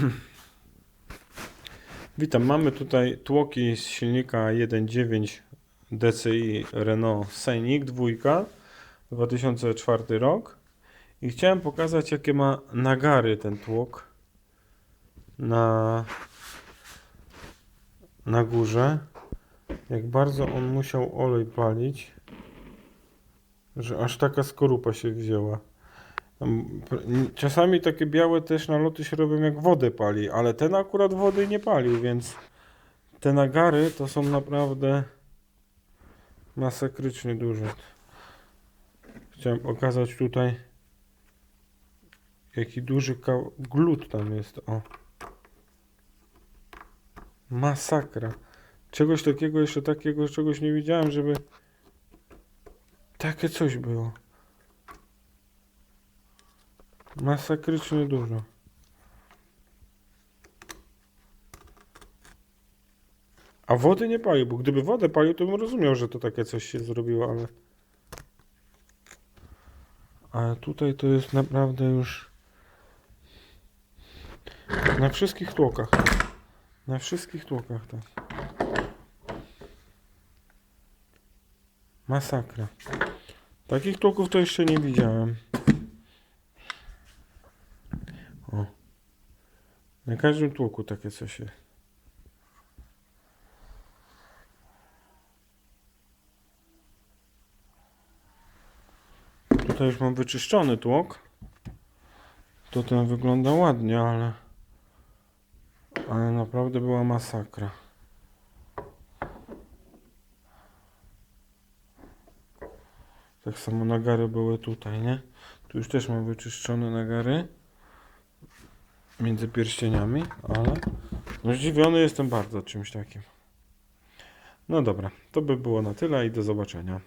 Witam, mamy tutaj tłoki z silnika 1.9 DCI Renault Scenic 2 2004 rok. I chciałem pokazać jakie ma nagary ten tłok na, na górze. Jak bardzo on musiał olej palić że aż taka skorupa się wzięła Czasami takie białe też naloty się robią jak wodę pali, ale ten akurat wody nie palił, więc te nagary to są naprawdę masakrycznie duże. Chciałem pokazać tutaj jaki duży glut tam jest. O. Masakra. Czegoś takiego, jeszcze takiego czegoś nie widziałem, żeby takie coś było. Masakrycznie dużo. A wody nie palił, bo gdyby wodę palił, to bym rozumiał, że to takie coś się zrobiło, ale... Ale tutaj to jest naprawdę już... Na wszystkich tłokach. Na wszystkich tłokach, tak. Masakra. Takich tłoków to jeszcze nie widziałem. Na każdym tłoku takie coś jest. Tutaj już mam wyczyszczony tłok. To ten wygląda ładnie, ale... Ale naprawdę była masakra. Tak samo nagary były tutaj, nie? Tu już też mam wyczyszczone nagary między pierścieniami, ale zdziwiony jestem bardzo czymś takim. No dobra, to by było na tyle i do zobaczenia.